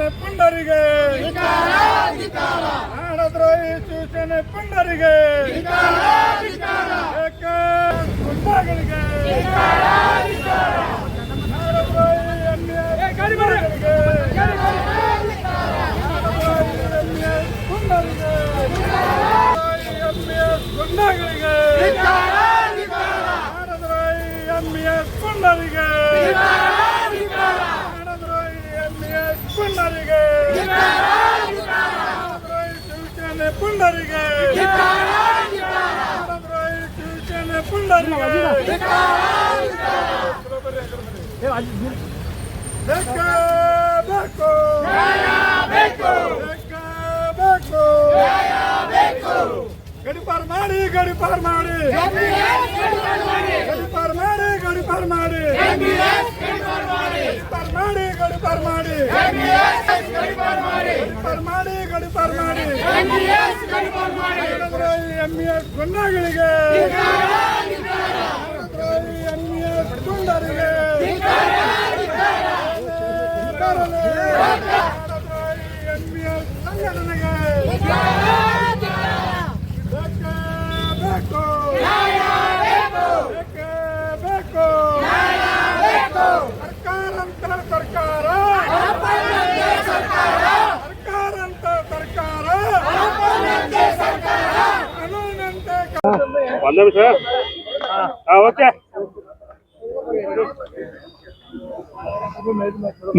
ಸೂಚನೆ ಪುಂಡರಿಗೆ ನಾಡದ್ರೋಹಿ ಸೂಚನೆ ಪುಂಡರಿಗೆ ಪುಂಡಗಳಿಗೆ ನಾಡದ್ರೋಹಿ ಅನ್ಯ ಗಡಿಪಾರ್ ಮಾಡಿ ಗಡಿಪಾರ್ ಮಾಡಿ ಗಡಿಪಾರ್ ಮಾಡಿ ಗಡಿಪಾರ್ ಮಾಡಿ ಗಡಿಪಾರ್ ಮಾಡಿ ಗಡಿಪಾರ್ ಮಾಡಿ ಗಡಿಪಾರ್ ಮಾಡಿ ಮಾಡಿ ಎಮ್ಮೆಯ ಗುಂಡಗಳಿಗೆ ಎಮ್ಮೆಯ ಗುಂಡರಿಗೆ ಎಮ್ಮೆಯ ಸಂಘಟನೆಗೆ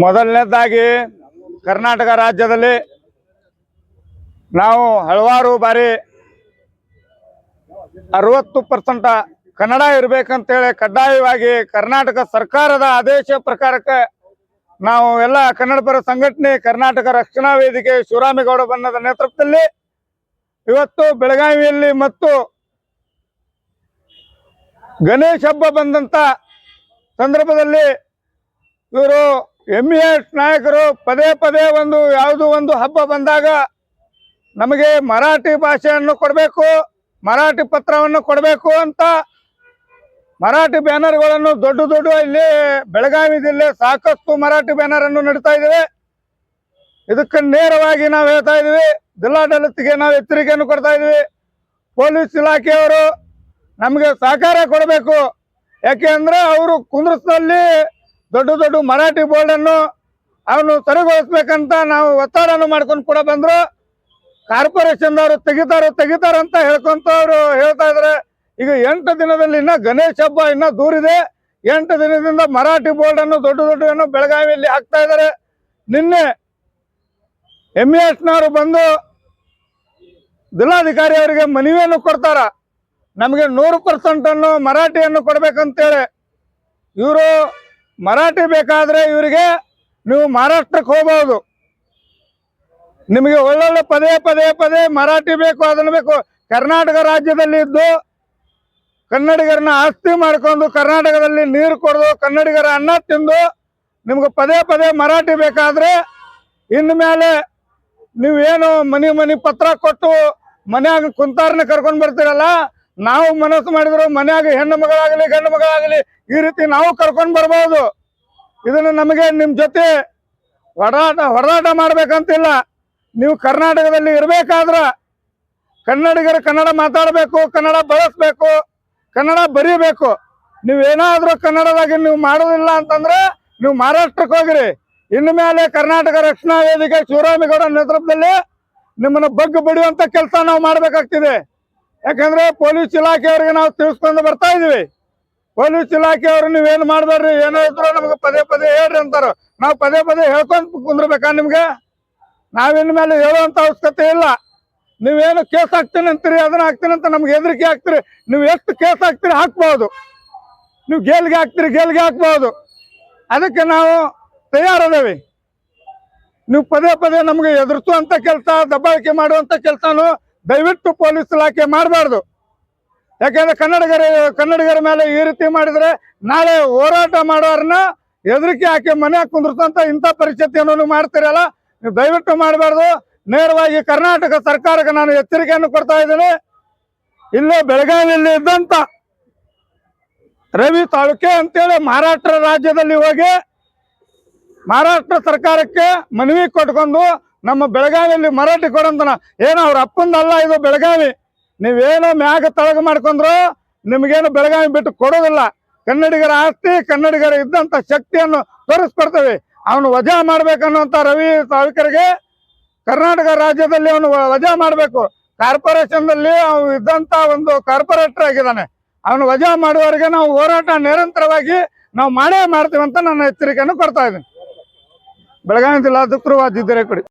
ಮೊದಲನೇದಾಗಿ ಕರ್ನಾಟಕ ರಾಜ್ಯದಲ್ಲಿ ನಾವು ಹಲವಾರು ಬಾರಿ ಅರವತ್ತು ಪರ್ಸೆಂಟ್ ಕನ್ನಡ ಇರಬೇಕಂತೇಳಿ ಕಡ್ಡಾಯವಾಗಿ ಕರ್ನಾಟಕ ಸರ್ಕಾರದ ಆದೇಶ ಪ್ರಕಾರಕ್ಕೆ ನಾವು ಎಲ್ಲ ಕನ್ನಡ ಪರ ಸಂಘಟನೆ, ಕರ್ನಾಟಕ ರಕ್ಷಣಾ ವೇದಿಕೆ, ಶಿವರಾಮೇಗೌಡ ಬಣ್ಣದ ನೇತೃತ್ವದಲ್ಲಿ ಇವತ್ತು ಬೆಳಗಾವಿಯಲ್ಲಿ ಮತ್ತು ಗಣೇಶ ಹಬ್ಬ ಬಂದಂತ ಸಂದರ್ಭದಲ್ಲಿ ಇವರು ಎಂ ಎಸ್ ನಾಯಕರು ಪದೇ ಪದೇ ಒಂದು ಯಾವುದು ಒಂದು ಹಬ್ಬ ಬಂದಾಗ ನಮಗೆ ಮರಾಠಿ ಭಾಷೆಯನ್ನು ಕೊಡಬೇಕು, ಮರಾಠಿ ಪತ್ರವನ್ನು ಕೊಡಬೇಕು ಅಂತ ಮರಾಠಿ ಬ್ಯಾನರ್ಗಳನ್ನು ದೊಡ್ಡ ದೊಡ್ಡ ಇಲ್ಲಿ ಬೆಳಗಾವಿ ಜಿಲ್ಲೆ ಸಾಕಷ್ಟು ಮರಾಠಿ ಬ್ಯಾನರ್ ಅನ್ನು ನಡೀತಾ ಇದ್ದೇವೆ ಇದಕ್ಕೆ ನೇರವಾಗಿ ನಾವು ಹೇಳ್ತಾ ಇದೀವಿ, ಜಿಲ್ಲಾಡಳಿತಕ್ಕೆ ನಾವು ಎಚ್ಚರಿಕೆಯನ್ನು ಕೊಡ್ತಾ ಇದೀವಿ. ಪೊಲೀಸ್ ಇಲಾಖೆಯವರು ನಮಗೆ ಸಹಕಾರ ಕೊಡಬೇಕು. ಯಾಕೆ ಅಂದರೆ ಅವರು ಕುಂದ್ರಸ್ನಲ್ಲಿ ದೊಡ್ಡ ದೊಡ್ಡ ಮರಾಠಿ ಬೋರ್ಡನ್ನು ಅವನು ಸರಿಗೊಳಿಸ್ಬೇಕಂತ ನಾವು ಒತ್ತಡವನ್ನು ಮಾಡ್ಕೊಂಡು ಕೂಡ ಬಂದರು. ಕಾರ್ಪೊರೇಷನ್ದವರು ತೆಗಿತಾರ ತೆಗಿತಾರ ಅಂತ ಹೇಳ್ಕೊಂತ ಅವರು ಹೇಳ್ತಾ ಇದ್ದಾರೆ ಈಗ ಎಂಟು ದಿನದಲ್ಲಿ ಇನ್ನ ಗಣೇಶ ಹಬ್ಬ ಇನ್ನ ದೂರಿದೆ ಎಂಟು ದಿನದಿಂದ ಮರಾಠಿ ಬೋರ್ಡ್ ಅನ್ನು ದೊಡ್ಡ ದೊಡ್ಡ ಬೆಳಗಾವಿಯಲ್ಲಿ ಹಾಕ್ತಾ ಇದ್ದಾರೆ ನಿನ್ನೆ ಎಂ ಎಸ್ನವರು ಬಂದು ಜಿಲ್ಲಾಧಿಕಾರಿ ಅವರಿಗೆ ಮನವಿಯನ್ನು ಕೊಡ್ತಾರ? ನಮಗೆ ನೂರು ಪರ್ಸೆಂಟ್ ಅನ್ನು ಮರಾಠಿಯನ್ನು ಕೊಡ್ಬೇಕಂತೇಳಿ ಇವರು ಮರಾಠಿ ಬೇಕಾದ್ರೆ ಇವರಿಗೆ ನೀವು ಮಹಾರಾಷ್ಟ್ರಕ್ಕೆ ಹೋಗಬಹುದು ನಿಮಗೆ ಒಳ್ಳೊಳ್ಳೆ ಪದೇ ಪದೇ ಪದೇ ಮರಾಠಿ ಬೇಕು, ಅದನ್ನು ಬೇಕು. ಕರ್ನಾಟಕ ರಾಜ್ಯದಲ್ಲಿ ಇದ್ದು ಕನ್ನಡಿಗರನ್ನ ಆಸ್ತಿ ಮಾಡ್ಕೊಂಡು ಕರ್ನಾಟಕದಲ್ಲಿ ನೀರು ಕೊಡೋದು ಕನ್ನಡಿಗರ ಅನ್ನ ತಿಂದು ನಿಮ್ಗೆ ಪದೇ ಪದೇ ಮರಾಠಿ ಬೇಕಾದ್ರೆ ಇನ್ನು ಮೇಲೆ ನೀವೇನು ಮನೆ ಮನೆ ಪತ್ರ ಕೊಟ್ಟು ಮನ್ಯಾಗ ಕುಂತಾರನ್ನ ಕರ್ಕೊಂಡು ಬರ್ತೀರಲ್ಲ ನಾವು ಮನಸ್ಸು ಮಾಡಿದ್ರು ಮನ್ಯಾಗ ಹೆಣ್ಣು ಮಗಳಾಗಲಿ, ಗಂಡು ಮಗಳಾಗಲಿ ಈ ರೀತಿ ನಾವು ಕರ್ಕೊಂಡು ಬರ್ಬೋದು. ಇದನ್ನು ನಮಗೆ ನಿಮ್ ಜೊತೆ ಹೊಡಾಟ ಹೊಡೆದಾಟ ಮಾಡ್ಬೇಕಂತಿಲ್ಲ. ನೀವು ಕರ್ನಾಟಕದಲ್ಲಿ ಇರ್ಬೇಕಾದ್ರ ಕನ್ನಡಿಗರು ಕನ್ನಡ ಮಾತಾಡಬೇಕು, ಕನ್ನಡ ಬಳಸ್ಬೇಕು, ಕನ್ನಡ ಬರೀಬೇಕು. ನೀವೇನಾದ್ರೂ ಕನ್ನಡದಾಗಿ ನೀವು ಮಾಡೋದಿಲ್ಲ ಅಂತಂದ್ರೆ ನೀವು ಮಹಾರಾಷ್ಟ್ರಕ್ಕೆ ಹೋಗಿರಿ. ಇನ್ನು ಮೇಲೆ ಕರ್ನಾಟಕ ರಕ್ಷಣಾ ವೇದಿಕೆ ಶಿವರಾಮೇಗೌಡ ನೇತೃತ್ವದಲ್ಲಿ ನಿಮ್ಮನ್ನು ಬಗ್ಗು ಬಿಡುವಂತ ಕೆಲಸ ನಾವು ಮಾಡ್ಬೇಕಾಗ್ತಿದೆ. ಯಾಕಂದ್ರೆ ಪೊಲೀಸ್ ಇಲಾಖೆಯವ್ರಿಗೆ ನಾವು ತಿಳಿಸ್ಕೊಂಡು ಬರ್ತಾ ಇದೀವಿ. ಪೊಲೀಸ್ ಇಲಾಖೆಯವ್ರು ನೀವೇನು ಮಾಡ್ಬೇಡ್ರಿ? ಏನೋ ಇದ್ರು ನಮ್ಗೆ ಪದೇ ಪದೇ ಹೇಳ್ರಿ ಅಂತಾರ. ನಾವು ಪದೇ ಪದೇ ಹೇಳ್ಕೊಂತ ಕುಂದ್ರಬೇಕಾ ನಿಮ್ಗೆ? ನಾವಿನ್ ಮೇಲೆ ಹೇಳುವಂತ ಅವಶ್ಯಕತೆ ಇಲ್ಲ. ನೀವೇನು ಕೇಸ್ ಹಾಕ್ತೀನಿ ಅಂತೀರಿ, ಅದನ್ನ ಹಾಕ್ತೀನಿ ಅಂತ ನಮ್ಗೆ ಹೆದರಿಕೆ ಹಾಕ್ತೀರಿ ನೀವು ಎಷ್ಟು ಕೇಸ್ ಹಾಕ್ತೀರಿ ಹಾಕ್ಬಹುದು ನೀವು ಗೇಲ್ಗೆ ಹಾಕ್ತೀರಿ ಗೇಲ್ಗೆ ಹಾಕ್ಬಹುದು ಅದಕ್ಕೆ ನಾವು ತಯಾರದೇವಿ. ನೀವು ಪದೇ ಪದೇ ನಮ್ಗೆ ಎದುರಿಸುವಂತ ಕೆಲಸ, ದಬ್ಬಾಳಿಕೆ ಮಾಡುವಂತ ಕೆಲಸನು ದಯವಿಟ್ಟು ಪೊಲೀಸ್ ಇಲಾಖೆ ಮಾಡಬಾರ್ದು. ಯಾಕೆಂದ್ರೆ ಕನ್ನಡಿಗರ ಕನ್ನಡಿಗರ ಮೇಲೆ ಈ ರೀತಿ ಮಾಡಿದ್ರೆ ನಾಳೆ ಹೋರಾಟ ಮಾಡೋರನ್ನ ಹೆದರಿಕೆ ಹಾಕಿ ಮನೆ ಕುಂದಿರ್ತಂತ ಇಂಥ ಪರಿಸ್ಥಿತಿಯನ್ನು ಮಾಡ್ತೀರಲ್ಲ, ನೀವು ದಯವಿಟ್ಟು ಮಾಡಬಾರ್ದು. ನೇರವಾಗಿ ಕರ್ನಾಟಕ ಸರ್ಕಾರಕ್ಕೆ ನಾನು ಎಚ್ಚರಿಕೆಯನ್ನು ಕೊಡ್ತಾ ಇದ್ದೀನಿ. ಇಲ್ಲೇ ಬೆಳಗಾವಿಯಲ್ಲಿ ಇದ್ದಂತ ರವಿ ತಾಲೂಕೆ ಅಂತೇಳಿ ಮಹಾರಾಷ್ಟ್ರ ರಾಜ್ಯದಲ್ಲಿ ಹೋಗಿ ಮಹಾರಾಷ್ಟ್ರ ಸರ್ಕಾರಕ್ಕೆ ಮನವಿ ಕೊಟ್ಕೊಂಡು ನಮ್ಮ ಬೆಳಗಾವಿಯಲ್ಲಿ ಮರಾಠಿ ಕೊಡಂತನ. ಏನೋ ಅವ್ರ ಅಪ್ಪಂದಲ್ಲ ಇದು ಬೆಳಗಾವಿ. ನೀವೇನೋ ಮ್ಯಾಗ ತಳಗ ಮಾಡ್ಕೊಂಡ್ರು ನಿಮ್ಗೇನು ಬೆಳಗಾವಿ ಬಿಟ್ಟು ಕೊಡೋದಿಲ್ಲ. ಕನ್ನಡಿಗರ ಆಸ್ತಿ, ಕನ್ನಡಿಗರ ಇದ್ದಂತ ಶಕ್ತಿಯನ್ನು ತೋರಿಸ್ಕೊಡ್ತೇವೆ. ಅವನು ವಜಾ ಮಾಡ್ಬೇಕನ್ನುವಂತ ರವಿ ಸಾವಿಕರಿಗೆ ಕರ್ನಾಟಕ ರಾಜ್ಯದಲ್ಲಿ ಅವನು ವಜಾ ಮಾಡಬೇಕು. ಕಾರ್ಪೊರೇಷನ್ದಲ್ಲಿ ಅವನು ಇದ್ದಂತ ಒಂದು ಕಾರ್ಪೊರೇಟರ್ ಆಗಿದ್ದಾನೆ. ಅವನು ವಜಾ ಮಾಡುವವರಿಗೆ ನಾವು ಹೋರಾಟ ನಿರಂತರವಾಗಿ ನಾವು ಮಾಡೇ ಮಾಡ್ತೀವಿ ಅಂತ ನನ್ನ ಎಚ್ಚರಿಕೆಯನ್ನು ಕೊಡ್ತಾ ಇದ್ದೀನಿ. ಬೆಳಗಾವಿ ಜಿಲ್ಲಾಧ್ಯಕ್ಷರು ವಾದಿದ್ದರೆ ಕೊಡಿ.